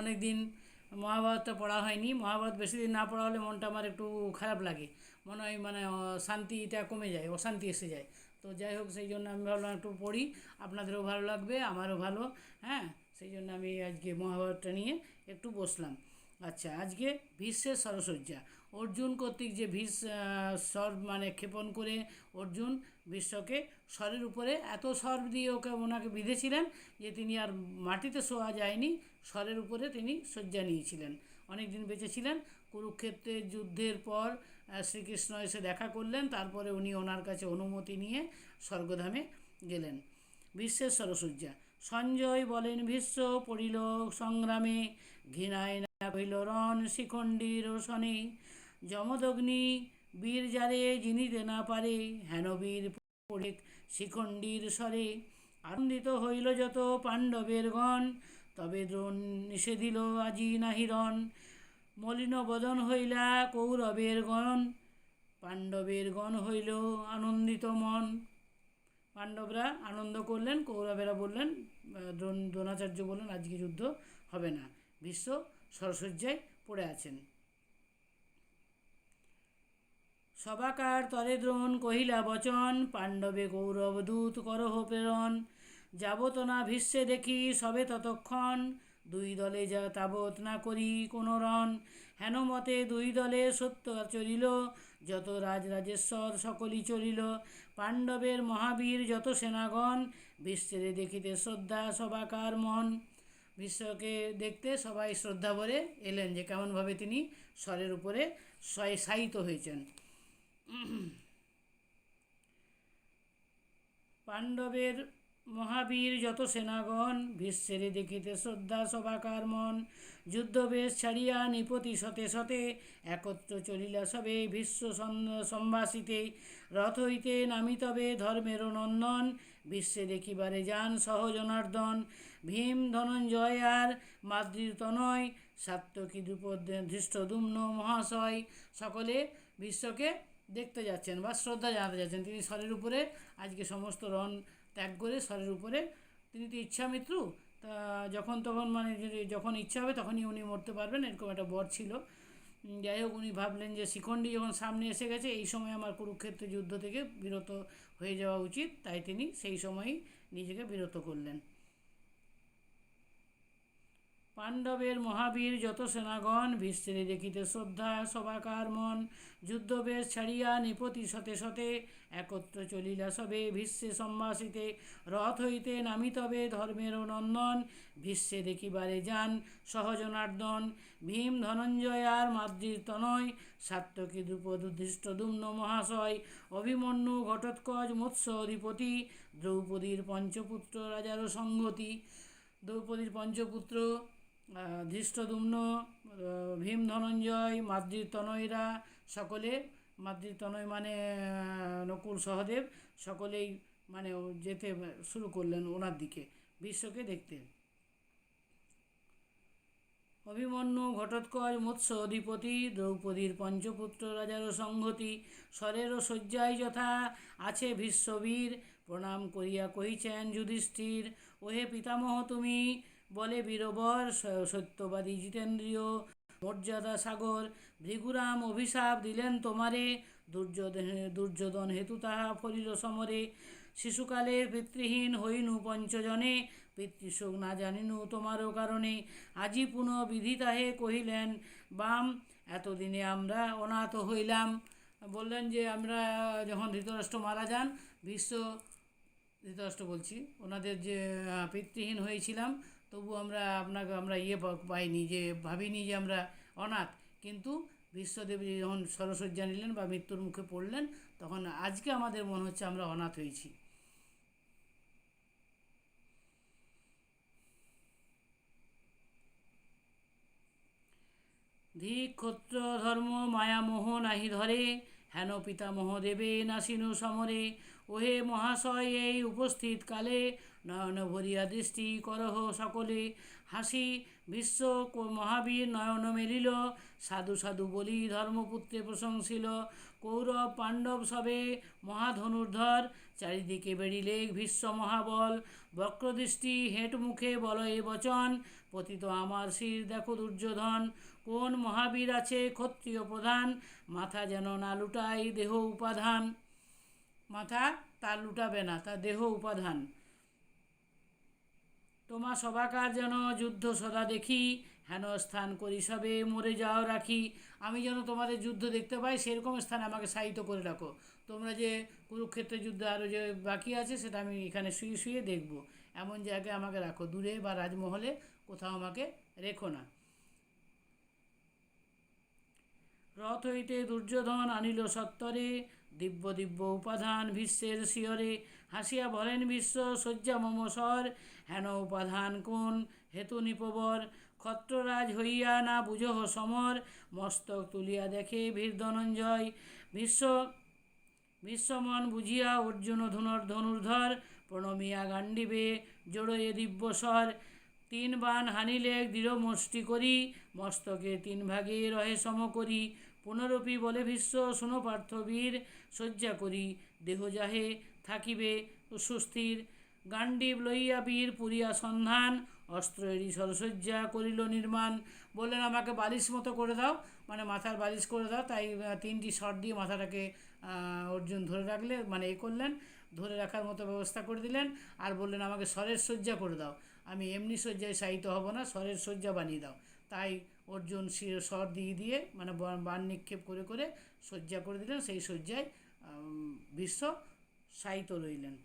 অনেক দিন মহাভারতটা পড়া হয়নি। মহাভারত বেশি দিন না পড়া হলে মনটা আমার একটু খারাপ লাগে। মনে হয় মানে শান্তিটা কমে যায়, অশান্তি এসে যায়। তো যাই হোক, সেই জন্য আমি ভাবলাম একটু পড়ি। আপনাদেরও ভালো লাগবে, আমারও ভালো হ্যাঁ? সেই জন্য আমি আজকে মহাভারতটা নিয়ে একটু বসলাম। আচ্ছা আজকে ভীষ্মের সরসজ্জা। অর্জুন কর্তৃক যে ভীষ স্বর মানে ক্ষেপণ করে অর্জুন বিশ্বকে স্বরের উপরে এত স্বর দিয়ে ওকে ওনাকে বিঁধেছিলেন যে তিনি আর মাটিতে শোয়া যায়নি। স্বরের উপরে তিনি শয্যা নিয়েছিলেন। অনেক দিন বেঁচেছিলেন কুরুক্ষেত্রের যুদ্ধের পর শ্রীকৃষ্ণ এসে দেখা করলেন। তারপরে উনি ওনার কাছে অনুমতি নিয়ে স্বর্গধামে গেলেন। বিশ্বের সরসজ্জা। সঞ্জয় বলেন, ভীষ্ম পড়িল সংগ্রামে, ঘৃণায় না হইল রণ শিখণ্ডী রোশনে যমদগ্নি বীর যারে জিনিতে না পারে, হেন বীর শিখণ্ডীর স্বরে। আনন্দিত হইল যত পাণ্ডবের গণ। তবে দ্রোণ নিষেধিল আজি নাহিরণ মলিন বদন হইলা কৌরবের গণ। পাণ্ডবের গণ হইল আনন্দিত মন। পাণ্ডবরা আনন্দ করলেন, কৌরবেরা বললেন দ্রোণ, দ্রোণাচার্য বললেন, আজকে যুদ্ধ হবে না। বিশ্ব সরসজ্জায় পড়ে আছেন। সবাকার তরে দ্রোণ কহিলা, বচন, পাণ্ডবে কৌরব দূত করহ প্রেরণ। যাবত না ভীষ্মে দেখি সবে ততক্ষণ। দুই দলে যা তাবৎ না করি কোনো রণ। হেন মতে দুই দলে সত্য চলিল, যত রাজরাজেশ্বর সকলই চলিল। পাণ্ডবের মহাবীর যত সেনাগণ, বিশ্বেরে দেখিতে শ্রদ্ধা সবাকার মন। বিশ্বকে দেখতে সবাই শ্রদ্ধা ভরে এলেন যে কেমনভাবে তিনি স্বরের উপরে স্বয় শায়িত হয়েছেন। পাণ্ডবের মহাবীর যত সেনাগণ ভীষ্মেরে দেখিতে শ্রদ্ধা সভাকার মন যুদ্ধবেশ ছাড়িয়া নিপতি শতে শতে একত্র চলিলা সবে ভীষ্ম সম্ভাসিতে রথ হইতে নামি তবে ধর্মের নন্দন, বিশ্বে দেখিবারে যান সহজনার্দন ভীম ধনঞ্জয় আর মাদ্রির তনয় সাত্যকী দ্রুপদ ধৃষ্টদুম্ন মহাশয়, সকলে বিশ্বকে দেখতে যাচ্ছেন বা শ্রদ্ধা জানাতে যাচ্ছেন। তিনি স্বরের উপরে আজকে সমস্ত রণ ত্যাগ করে স্বরের উপরে তিনি তো ইচ্ছামিত্রু তা যখন তখন মানে যখন ইচ্ছা হবে তখনই উনি মরতে পারবেন, এরকম একটা বর ছিল। যাই হোক, উনি ভাবলেন যে শিখণ্ডী যখন সামনে এসে গেছে, এই সময় আমার কুরুক্ষেত্র যুদ্ধ থেকে বিরত হয়ে যাওয়া উচিত, তাই তিনি সেই সময়ই নিজেকে বিরত করলেন। পাণ্ডবের মহাবীর যত সেনাগণ ভীষ্মেরে দেখিতে শ্রদ্ধা, সভাকার মন, যুদ্ধবেশ ছাড়িয়া নিপতি সতে সতে একত্র চলিলা সবে। ভীষ্মে সম্ভাসিতে রথ হইতে নামি তবে ধর্মের নন্দন। ভীষ্মে দেখিবারে যান সহজনার্দন। ভীম ধনঞ্জয় আর মাদ্রির তনয়। সাত্যকী দ্রুপদ ধৃষ্টদুম্ন মহাশয়। অভিমন্যু ঘটোৎকচ মৎস্য অধিপতি দ্রৌপদীর পঞ্চপুত্র রাজারও সংগতি দ্রৌপদীর পঞ্চপুত্র ধৃষ্টদুম্ন ভীম ধনঞ্জয় মাদ্রির তনয়রা সকলে মাদ্রির তনয় মানে নকুল সহদেব, সকলেই মানে যেতে শুরু করলেন ওনার দিকে, বিশ্বকে দেখতে। অভিমন্যু ঘটোৎকচ মৎস্য অধিপতি, দ্রৌপদীর পঞ্চপুত্র রাজারও সংহতি, স্বরেরও শয্যায় যথা আছে ভীষ্মবীর, প্রণাম করিয়া কহিছেন যুধিষ্ঠির, ওহে পিতামহ তুমি বলে বীরবর সত্যবাদী জিতেন্দ্রীয়। মর্যাদা সাগর, ভৃগুরাম অভিশাপ দিলেন তোমারে। দুর্যোধন দুর্যোধন হেতু তাহা ফলিল সমরে। শিশুকালে পিতৃহীন হইনু পঞ্চজনে। পিতৃশোক না জানিনু তোমারও কারণে। আজি পুনঃ বিধিতাহে কহিলেন, বাম, এতদিনে আমরা অনাথ হইলাম। বললেন যে, আমরা যখন ধৃতরাষ্ট্র মারা যান, বিশ্ব ধৃতরাষ্ট্র বলছি, ওনাদের যে পিতৃহীন হয়েছিলাম তবু আমরা আপনাকে, আমরা ইয়ে পাইনি যে, ভাবিনি যে আমরা অনাথ। কিন্তু বিশ্বদেব যখন সরসজ্জা নিলেন বা মৃত্যুর মুখে পড়লেন, তখন আজকে আমাদের মনে হচ্ছে আমরা অনাথ হয়েছি। ধিক ক্ষত্র ধর্ম মায়ামোহ নাহি ধরে, হেন পিতামহ দেবে নাসিনু সমরে। ওহে মহাশয়, এই উপস্থিত কালে নয়ন ভরিয়া দৃষ্টি করহ সকলে। হাসি বিশ্ব মহাবীর নয়ন মেলিল। সাধু সাধু বলি ধর্মপুত্রে প্রশংসিল। কৌরব পাণ্ডব সবে মহাধনুর্ধর। চারিদিকে বেড়িলে ভীষ্ম মহাবল। বক্রদৃষ্টি হেঁট মুখে বল এ বচন। পতিত আমার শির দেখো দুর্যোধন। কোন মহাবীর আছে ক্ষত্রিয় প্রধান? মাথা যেন না লুটাই দেহ উপাধান। মাথা তা লুটাবে না তার দেহ উপাধান। তোমা সবাকার যেন যুদ্ধ সদা দেখি, হেন স্থান করি সবে, মরে যাও রাখি। আমি যেন তোমাদের যুদ্ধ দেখতে পাই, সেরকম স্থানে আমাকে সাহিত্য করে রাখো। তোমরা যে কুরুক্ষেত্রের যুদ্ধ আরও যে বাকি আছে, সেটা আমি এখানে শুয়ে শুয়ে দেখব। এমন জায়গায় আমাকে রাখো, দূরে বা রাজমহলে কোথাও আমাকে রেখো না। রথ হইতে দুর্যোধন আনিল সত্তরে দিব্য দিব্য উপাধান ভীষ্মের শিয়রে হাসিয়া বলেন বিশ্ব শয্যা মম স্বর। হেন উপাধান কোন? হেতু নিপবর। ক্ষত্ররাজ হইয়া না বুঝহ সমর। মস্তক তুলিয়া দেখে বীর ধনঞ্জয়। বিশ্ব বিশ্বমন বুঝিয়া অর্জুন ধনুর ধনুর্ধর, প্রণমিয়া গান্ডিবে জোড়য়ে দিব্যস্বর তিন বান হানিলে দৃঢ় মুষ্টি করি। মস্তকে তিন ভাগে রহে সম করি। পুনরপি বলে ভীষ্ম শুনো পার্থবীর, শয্যা করি। দেহ যাহে থাকিবে সুস্থির। গান্ডীব লইয়া বীর পুরিয়া সন্ধান। অস্ত্র এরি সরসজ্জা করিল নির্মাণ। বললেন, আমাকে বালিশ মতো করে দাও। মানে মাথার বালিশ করে দাও। তাই তিনটি শট দিয়ে মাথাটাকে অর্জুন ধরে রাখলে মানে এ করলেন। ধরে রাখার মতো ব্যবস্থা করে দিলেন। আর বললেন, আমাকে স্বরের শয্যা করে দাও। আমি এমনি শয্যায় শায়িত হব না। স্বরের শয্যা বানিয়ে দাও। তাই অর্জুন শি- স্বর দিয়ে দিয়ে মানে বান নিক্ষেপ করে করে শয্যা করে দিলেন। সেই শয্যায় বিশ্ব শায়িত রইলেন।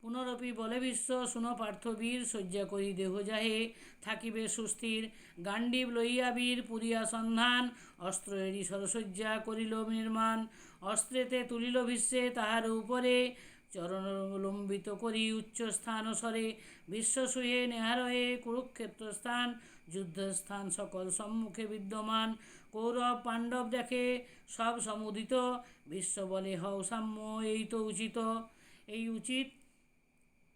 পুনরপি বলে বিশ্ব, শুন পার্থবীর শয্যা করি দেহ যাহে, থাকিবে সুস্থির। গান্ডীব লইয়া বীর, পুরিয়া সন্ধান। অস্ত্র এরি সরসজ্জা করিল নির্মাণ। অস্ত্রেতে তুলিল বিশ্বে তাহার উপরে। চরণ লম্বিত করি উচ্চ স্থান সরে বিশ্ব শুয়ে নেহারয়ে কুরুক্ষেত্র স্থান যুদ্ধস্থান সকল সম্মুখে বিদ্যমান। কৌরব পাণ্ডব দেখে সব সমুদিত বিশ্ব বলে হও সাম্য, এই তো উচিত। এই উচিত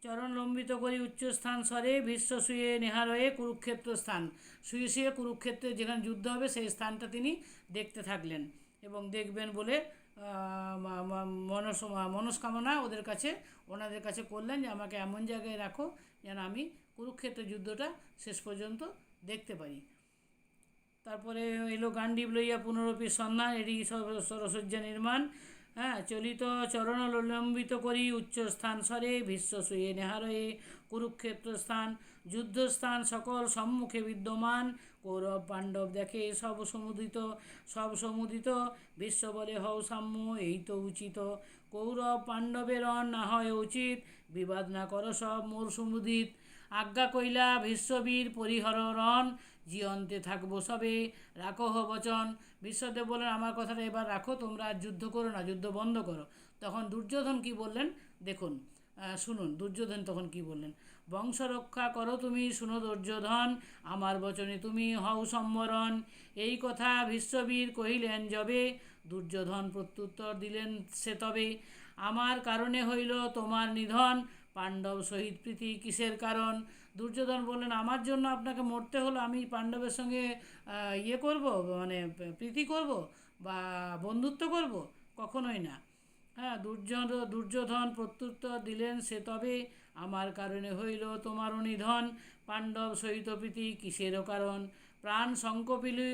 চরণ লম্বিত করি উচ্চস্থান স্বরে বিশ্ব শুয়ে নেহারয়ে কুরুক্ষেত্র স্থান শুয়ে শুয়ে কুরুক্ষেত্রে যেখানে যুদ্ধ হবে, সেই স্থানটা তিনি দেখতে থাকলেন এবং দেখবেন বলে মনস মনস্কামনা ওদের কাছে, ওনাদের কাছে করলেন যে আমাকে এমন জায়গায় রাখো যেন আমি কুরুক্ষেত্র যুদ্ধটা শেষ পর্যন্ত দেখতে পারি। তারপরে এলো গান্ডীব লইয়া পুনরপি সন্ধান এটি সর- সরসজ্জা নির্মাণ। হ্যাঁ চলিত চরণ লম্বিত করি উচ্চ স্থান সরে, ভীষ্ম শুয়ে নেহারয়ে কুরুক্ষেত্র স্থান যুদ্ধস্থান সকল সম্মুখে বিদ্যমান কৌরব, পাণ্ডব দেখে সব সমুদিত সব সমুদিত। বিশ্ব বলে, হও সাম্য, এই তো উচিত। কৌরব, পাণ্ডবের না হয় উচিত। বিবাদ না করো সব মোর সমুদিত। আজ্ঞা কইলা, বিশ্ববীর পরিহর রণ জিয়ন্তে থাকব সবে। রাখো হ বচন। বিশ্বদেব বললেন, আমার কথাটা এবার রাখো, তোমরা যুদ্ধ করো না, যুদ্ধ বন্ধ করো। তখন দুর্যোধন কি বললেন? দেখুন শুনুন, দুর্যোধন তখন কি বললেন? বংশ রক্ষা করো তুমি, শুনো দুর্যোধন, আমার বচনে তুমি হও সম্বরণ। এই কথা বিশ্ববীর কহিলেন, যবে? দুর্যোধন প্রত্যুত্তর দিলেন, সে তবে। আমার কারণে হইল তোমার নিধন, পাণ্ডব শহীদ প্রীতি কিসের কারণ? দুর্যোধন বললেন, আমার জন্য আপনাকে মরতে হলো আমি পাণ্ডবের সঙ্গে ইয়ে করব মানে প্রীতি করব বা বন্ধুত্ব করব? কখনোই না। হ্যাঁ দুর্যোধন দুর্যোধন প্রত্যুত্তর দিলেন, সে তবে আমার কারণে হইল তোমারও নিধন। পাণ্ডব সহিত প্রীতি কিসেরও কারণ? প্রাণ সংকপিলে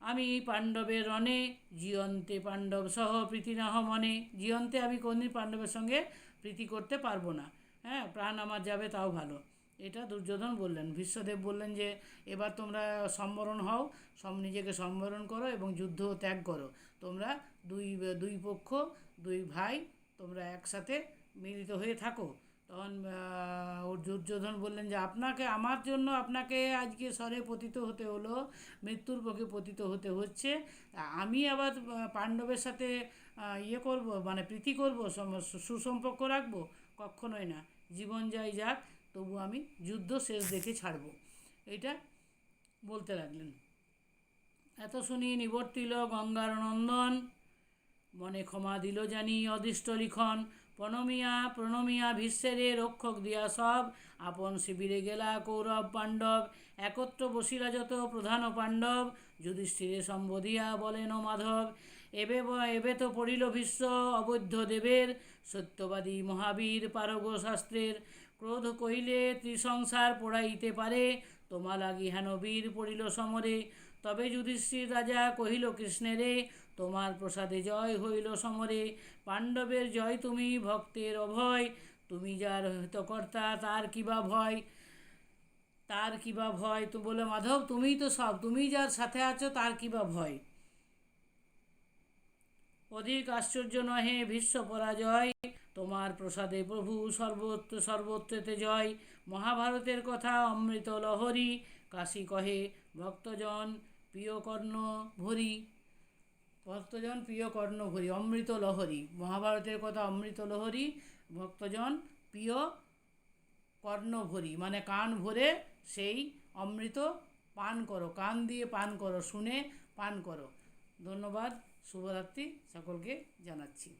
আমি পাণ্ডবের রণে জিয়ন্তে পাণ্ডব সহ প্রীতি নাহ মনে। জিয়ন্তে আমি কোনদিন পাণ্ডবের সঙ্গে প্রীতি করতে পারব না। হ্যাঁ প্রাণ আমার যাবে তাও ভালো। এটা দুর্যোধন বললেন। ভীষ্মদেব বললেন যে, এবার তোমরা সম্বরণ হও সব নিজেকে সম্বরণ করো এবং যুদ্ধ ত্যাগ করো। তোমরা দুই দুই পক্ষ, দুই ভাই, তোমরা একসাথে মিলিত হয়ে থাকো। তখন দুর্যোধন বললেন যে, আপনাকে, আমার জন্য আপনাকে আজকে স্বরে পতিত হতে হলো, মৃত্যুর পক্ষে পতিত হতে হচ্ছে। আমি আবার পাণ্ডবের সাথে ইয়ে করব মানে প্রীতি করব, সম- সুসম্পর্ক রাখব? কখনোই না। জীবন যাই যাক তবু আমি যুদ্ধ শেষ দেখে ছাড়ব। এটা বলতে লাগলেন। এত শুনি নিবর্তিল গঙ্গার নন্দন, মনে ক্ষমা দিল জানি অদৃষ্ট লিখন। প্রণমিয়া প্রণমিয়া ভীষ্মেরে রক্ষক দিয়া সব, আপন শিবিরে গেলা কৌরব পাণ্ডব, একত্র বসিলা যত প্রধান পাণ্ডব, যুধিষ্ঠিরে সম্বোধিয়া বলেন মাধব এবে এবে তো পড়িল ভীষ্ম অবৈধ দেবের। সত্যবাদী মহাবীর পারগ শাস্ত্রের ক্রোধ কহিলে ত্রিসংসার পড়াইতে পারে, তোমা লাগি হেন বীর পড়িল সমরে। তবে যুধিষ্ঠির রাজা কহিল কৃষ্ণেরে তোমার প্রসাদে জয় হইল সমরে। পাণ্ডবের জয় তুমি, ভক্তের অভয়। তুমি যার হিতকর্তা, তার কিবা ভয়? তার কিবা ভয়? তো বলে, মাধব তুমিই তো সব, তুমি যার সাথে আছো, তার কিবা ভয়? অধিক আশ্চর্য নহে ভীষ্ম পরাজয় তোমার প্রসাদে প্রভু সর্বত্র সর্বত্রেতে জয়। মহাভারতের কথা অমৃত লহরী, কাশী কহে ভক্তজন প্রিয় কর্ণ ভরি। ভক্তজন প্রিয় কর্ণ ভরি, অমৃত লহরী। মহাভারতের কথা অমৃত লহরী, ভক্তজন প্রিয় কর্ণভরি মানে কান ভরে সেই অমৃত পান করো। কান দিয়ে পান করো, শুনে পান করো। ধন্যবাদ। শুভরাত্রি সকলকে জানাচ্ছি।